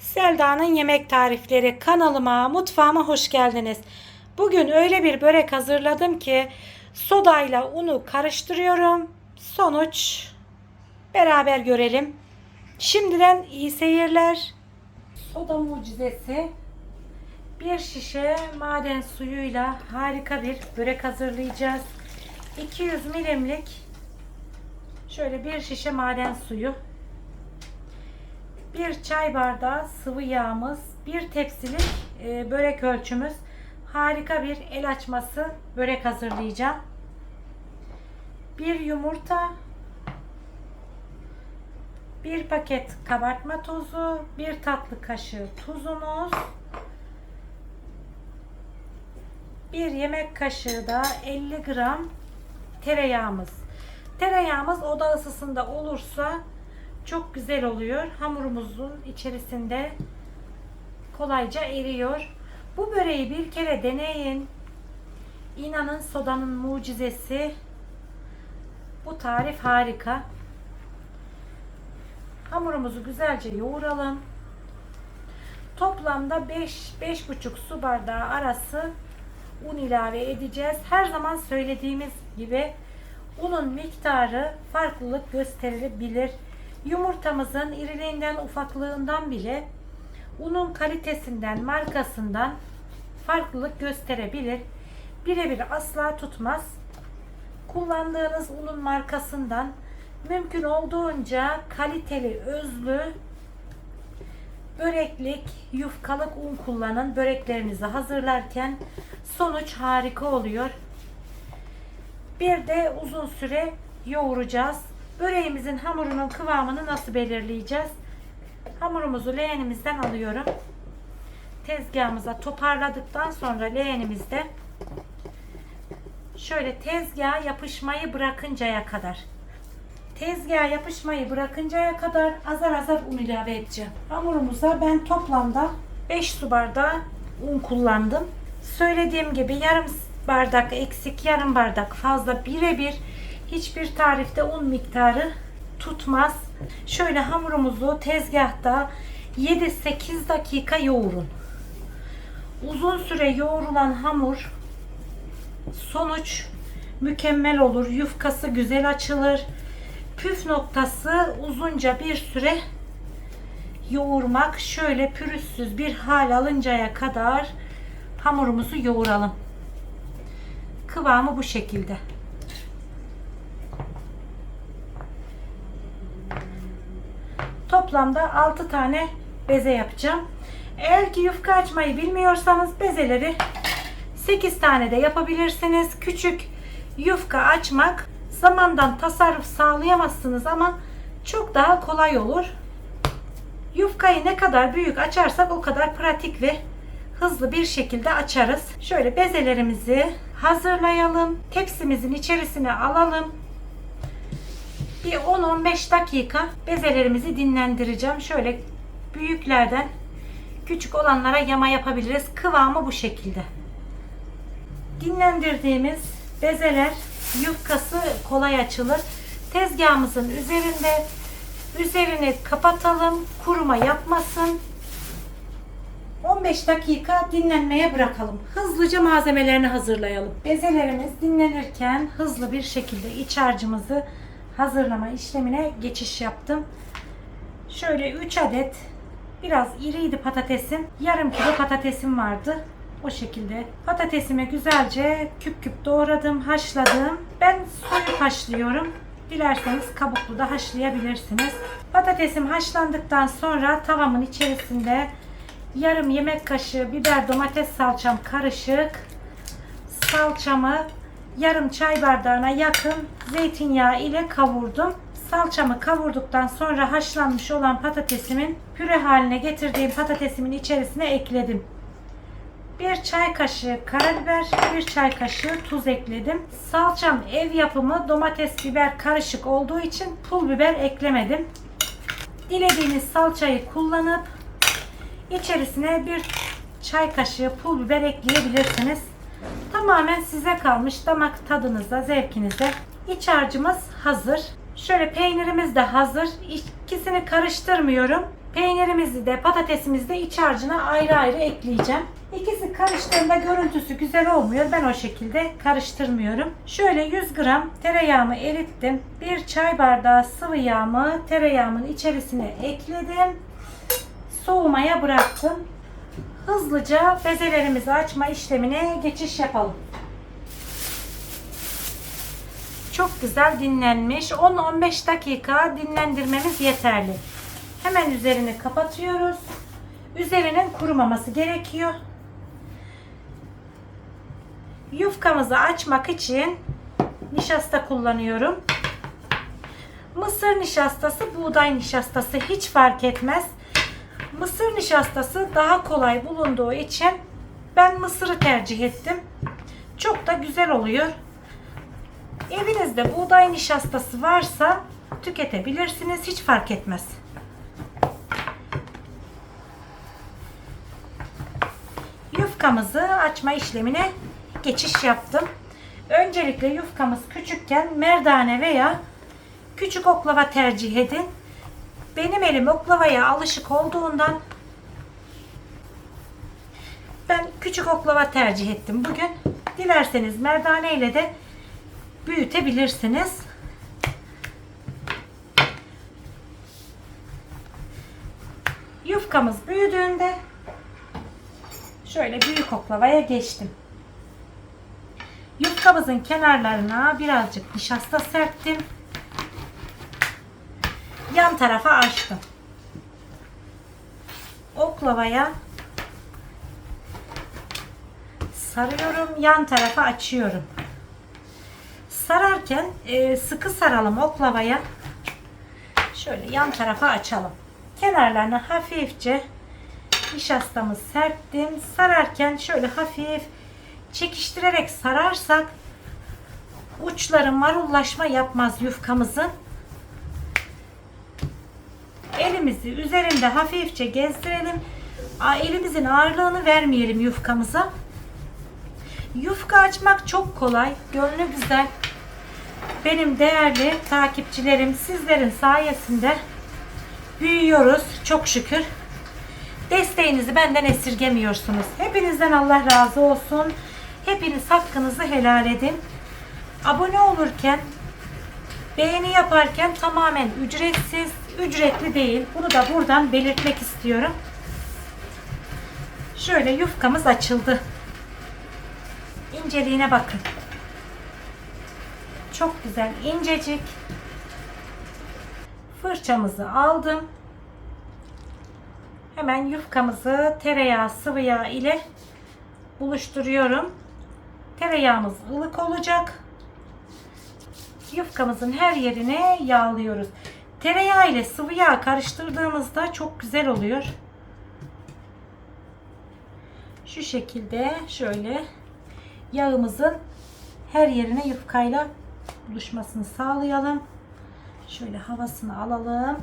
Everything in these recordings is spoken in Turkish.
Selda'nın yemek tarifleri kanalıma, mutfağıma hoş geldiniz. Bugün öyle bir börek hazırladım ki sodayla unu karıştırıyorum. Sonuç beraber görelim. Şimdiden iyi seyirler. Soda mucizesi. Bir şişe maden suyuyla harika bir börek hazırlayacağız. 200 milimlik şöyle bir şişe maden suyu. Bir çay bardağı sıvı yağımız, bir tepsilik e, börek ölçümüz. Harika bir el açması börek hazırlayacağım. Bir yumurta, bir paket kabartma tozu, bir tatlı kaşığı tuzumuz, bir yemek kaşığı da 50 gram tereyağımız. Tereyağımız oda ısısında olursa çok güzel oluyor. Hamurumuzun içerisinde kolayca eriyor. Bu böreği bir kere deneyin. İnanın sodanın mucizesi. Bu tarif harika. Hamurumuzu güzelce yoğuralım. Toplamda 5 5,5 su bardağı arası un ilave edeceğiz. Her zaman söylediğimiz gibi unun miktarı farklılık gösterebilir. Yumurtamızın iriliğinden, ufaklığından bile unun kalitesinden, markasından farklılık gösterebilir. Birebir asla tutmaz. Kullandığınız unun markasından mümkün olduğunca kaliteli, özlü böreklik, yufkalık un kullanın. Böreklerinizi hazırlarken sonuç harika oluyor. Bir de uzun süre yoğuracağız. Böreğimizin hamurunun kıvamını nasıl belirleyeceğiz? Hamurumuzu leğenimizden alıyorum. Tezgahımıza toparladıktan sonra leğenimizde şöyle tezgaha yapışmayı bırakıncaya kadar tezgaha yapışmayı bırakıncaya kadar azar azar un ilave edeceğim. Hamurumuza ben toplamda 5 su bardağı un kullandım. Söylediğim gibi yarım bardak eksik, yarım bardak fazla birebir hiçbir tarifte un miktarı tutmaz. Şöyle hamurumuzu tezgahta 7-8 dakika yoğurun. Uzun süre yoğrulan hamur sonuç mükemmel olur. Yufkası güzel açılır. Püf noktası uzunca bir süre yoğurmak. Şöyle pürüzsüz bir hal alıncaya kadar hamurumuzu yoğuralım. Kıvamı bu şekilde. Toplamda 6 tane beze yapacağım. Eğer ki yufka açmayı bilmiyorsanız bezeleri 8 tane de yapabilirsiniz. Küçük yufka açmak zamandan tasarruf sağlayamazsınız ama çok daha kolay olur. Yufkayı ne kadar büyük açarsak o kadar pratik ve hızlı bir şekilde açarız. Şöyle bezelerimizi hazırlayalım. Tepsimizin içerisine alalım. Bir 10-15 dakika bezelerimizi dinlendireceğim. Şöyle büyüklerden küçük olanlara yama yapabiliriz. Kıvamı bu şekilde. Dinlendirdiğimiz bezeler yufkası kolay açılır. Tezgahımızın üzerinde üzerini kapatalım. Kuruma yapmasın. 15 dakika dinlenmeye bırakalım. Hızlıca malzemelerini hazırlayalım. Bezelerimiz dinlenirken hızlı bir şekilde iç harcımızı hazırlama işlemine geçiş yaptım. Şöyle 3 adet biraz iriydi patatesim. Yarım kilo patatesim vardı. O şekilde patatesimi güzelce küp küp doğradım, haşladım. Ben soyup haşlıyorum. Dilerseniz kabuklu da haşlayabilirsiniz. Patatesim haşlandıktan sonra tavamın içerisinde yarım yemek kaşığı biber domates salçam karışık salçamı yarım çay bardağına yakın zeytinyağı ile kavurdum. Salçamı kavurduktan sonra haşlanmış olan patatesimin püre haline getirdiğim patatesimin içerisine ekledim. Bir çay kaşığı karabiber, bir çay kaşığı tuz ekledim. Salçam ev yapımı domates biber karışık olduğu için pul biber eklemedim. Dilediğiniz salçayı kullanıp içerisine bir çay kaşığı pul biber ekleyebilirsiniz. Tamamen size kalmış damak tadınıza, zevkinize. İç harcımız hazır. Şöyle peynirimiz de hazır. İkisini karıştırmıyorum. Peynirimizi de patatesimizi de iç harcına ayrı ayrı ekleyeceğim. İkisi karıştığında görüntüsü güzel olmuyor. Ben o şekilde karıştırmıyorum. Şöyle 100 gram tereyağımı erittim. Bir çay bardağı sıvı yağımı tereyağımın içerisine ekledim. Soğumaya bıraktım. Hızlıca bezelerimizi açma işlemine geçiş yapalım. Çok güzel dinlenmiş. 10-15 dakika dinlendirmemiz yeterli. Hemen üzerini kapatıyoruz. Üzerinin kurumaması gerekiyor. Yufkamızı açmak için nişasta kullanıyorum. Mısır nişastası, buğday nişastası hiç fark etmez. Mısır nişastası daha kolay bulunduğu için ben mısırı tercih ettim. Çok da güzel oluyor. Evinizde buğday nişastası varsa tüketebilirsiniz. Hiç fark etmez. Yufkamızı açma işlemine geçiş yaptım. Öncelikle yufkamız küçükken merdane veya küçük oklava tercih edin. Benim elim oklavaya alışık olduğundan ben küçük oklava tercih ettim bugün. Dilerseniz merdane ile de büyütebilirsiniz. Yufkamız büyüdüğünde şöyle büyük oklavaya geçtim. Yufkamızın kenarlarına birazcık nişasta serptim. Yan tarafa açtım. Oklavaya sarıyorum. Yan tarafa açıyorum. Sararken e, sıkı saralım oklavaya. Şöyle yan tarafa açalım. Kenarlarına hafifçe nişastamı serptim. Sararken şöyle hafif çekiştirerek sararsak uçları marullaşma yapmaz yufkamızın. Elimizi üzerinde hafifçe gezdirelim. Elimizin ağırlığını vermeyelim yufkamıza. Yufka açmak çok kolay, gönlü güzel. Benim değerli takipçilerim sizlerin sayesinde büyüyoruz çok şükür. Desteğinizi benden esirgemiyorsunuz. Hepinizden Allah razı olsun. Hepiniz hakkınızı helal edin. Abone olurken, beğeni yaparken tamamen ücretsiz, ücretli değil. Bunu da buradan belirtmek istiyorum. Şöyle yufkamız açıldı. İnceliğine bakın. Çok güzel incecik. Fırçamızı aldım. Hemen yufkamızı tereyağı sıvı yağ ile buluşturuyorum. Tereyağımız ılık olacak. Yufkamızın her yerine yağlıyoruz. Tereyağı ile sıvı yağ karıştırdığımızda çok güzel oluyor. Şu şekilde şöyle yağımızın her yerine yufkayla buluşmasını sağlayalım. Şöyle havasını alalım.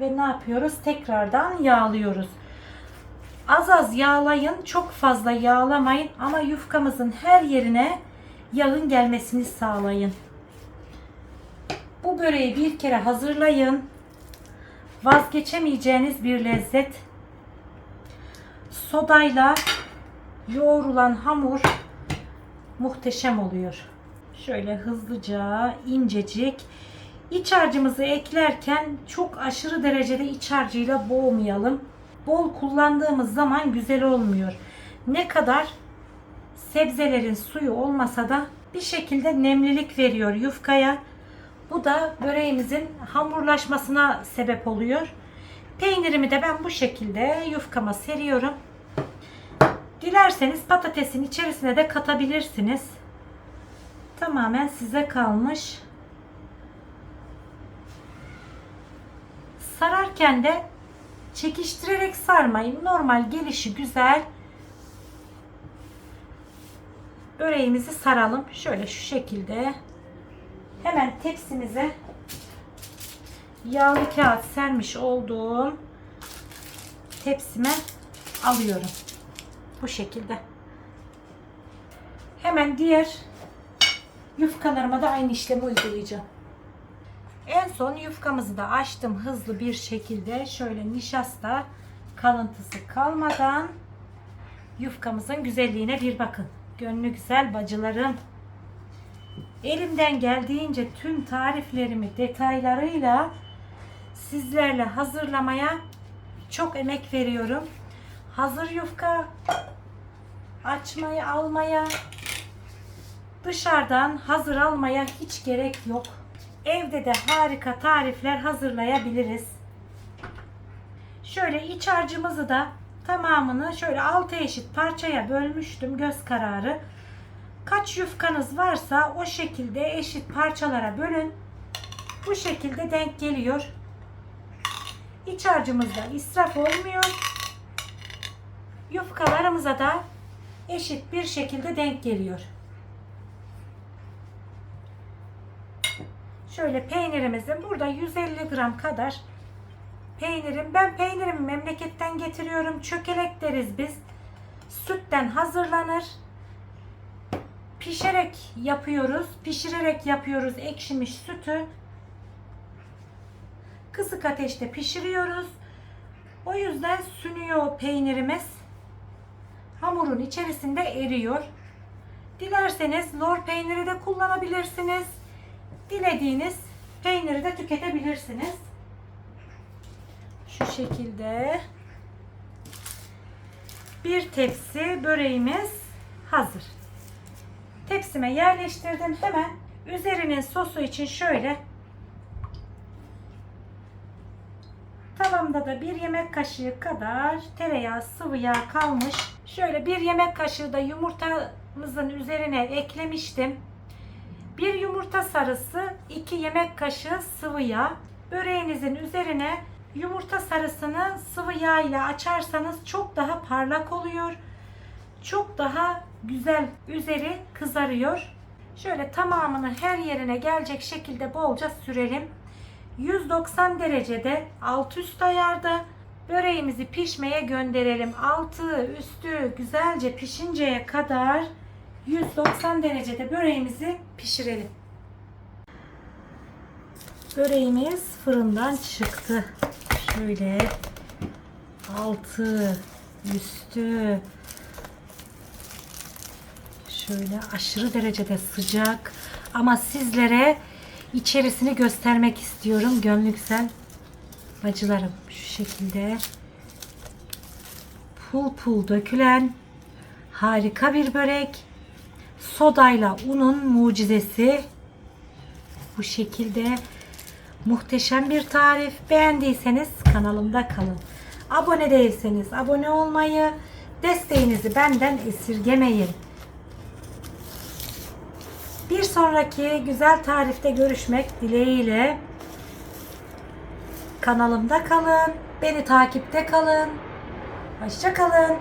Ve ne yapıyoruz? Tekrardan yağlıyoruz. Az az yağlayın, çok fazla yağlamayın ama yufkamızın her yerine yağın gelmesini sağlayın. Bu böreği bir kere hazırlayın. Vazgeçemeyeceğiniz bir lezzet. Sodayla yoğrulan hamur muhteşem oluyor. Şöyle hızlıca incecik iç harcımızı eklerken çok aşırı derecede iç harcıyla boğmayalım. Bol kullandığımız zaman güzel olmuyor. Ne kadar sebzelerin suyu olmasa da bir şekilde nemlilik veriyor yufkaya. Bu da böreğimizin hamurlaşmasına sebep oluyor. Peynirimi de ben bu şekilde yufkama seriyorum. Dilerseniz patatesin içerisine de katabilirsiniz. Tamamen size kalmış. Sararken de çekiştirerek sarmayın. Normal gelişi güzel. Böreğimizi saralım. Şöyle şu şekilde. Hemen tepsimize yağlı kağıt sermiş olduğum tepsime alıyorum. Bu şekilde. Hemen diğer yufkalarıma da aynı işlemi uygulayacağım. En son yufkamızı da açtım hızlı bir şekilde. Şöyle nişasta kalıntısı kalmadan yufkamızın güzelliğine bir bakın. Gönlü güzel bacılarım. Elimden geldiğince tüm tariflerimi detaylarıyla sizlerle hazırlamaya çok emek veriyorum. Hazır yufka açmaya almaya dışarıdan hazır almaya hiç gerek yok. Evde de harika tarifler hazırlayabiliriz. Şöyle iç harcımızı da tamamını şöyle 6 eşit parçaya bölmüştüm göz kararı. Kaç yufkanız varsa o şekilde eşit parçalara bölün. Bu şekilde denk geliyor. İç harcımızda israf olmuyor. Yufkalarımıza da eşit bir şekilde denk geliyor. Şöyle peynirimizin burada 150 gram kadar peynirim. Ben peynirimi memleketten getiriyorum. Çökelek deriz biz. Sütten hazırlanır. Pişerek yapıyoruz. Pişirerek yapıyoruz ekşimiş sütü. Kısık ateşte pişiriyoruz. O yüzden sünüyor peynirimiz. Hamurun içerisinde eriyor. Dilerseniz lor peyniri de kullanabilirsiniz. Dilediğiniz peyniri de tüketebilirsiniz. Şu şekilde bir tepsi böreğimiz hazır. Tepsime yerleştirdim. Hemen üzerinin sosu için şöyle Tavamda da bir yemek kaşığı kadar tereyağı sıvı yağ kalmış. Şöyle bir yemek kaşığı da yumurtamızın üzerine eklemiştim. Bir yumurta sarısı, 2 yemek kaşığı sıvı yağ. Böreğinizin üzerine yumurta sarısını sıvı yağ ile açarsanız çok daha parlak oluyor. Çok daha güzel üzeri kızarıyor. Şöyle tamamını her yerine gelecek şekilde bolca sürelim. 190 derecede alt üst ayarda böreğimizi pişmeye gönderelim. Altı üstü güzelce pişinceye kadar 190 derecede böreğimizi pişirelim. Böreğimiz fırından çıktı. Şöyle altı üstü şöyle aşırı derecede sıcak. Ama sizlere içerisini göstermek istiyorum gönlü güzel bacılarım şu şekilde pul pul dökülen harika bir börek. Sodayla unun mucizesi. Bu şekilde muhteşem bir tarif. Beğendiyseniz kanalımda kalın. Abone değilseniz abone olmayı desteğinizi benden esirgemeyin bir sonraki güzel tarifte görüşmek dileğiyle. Kanalımda kalın beni takipte kalın. Hoşça kalın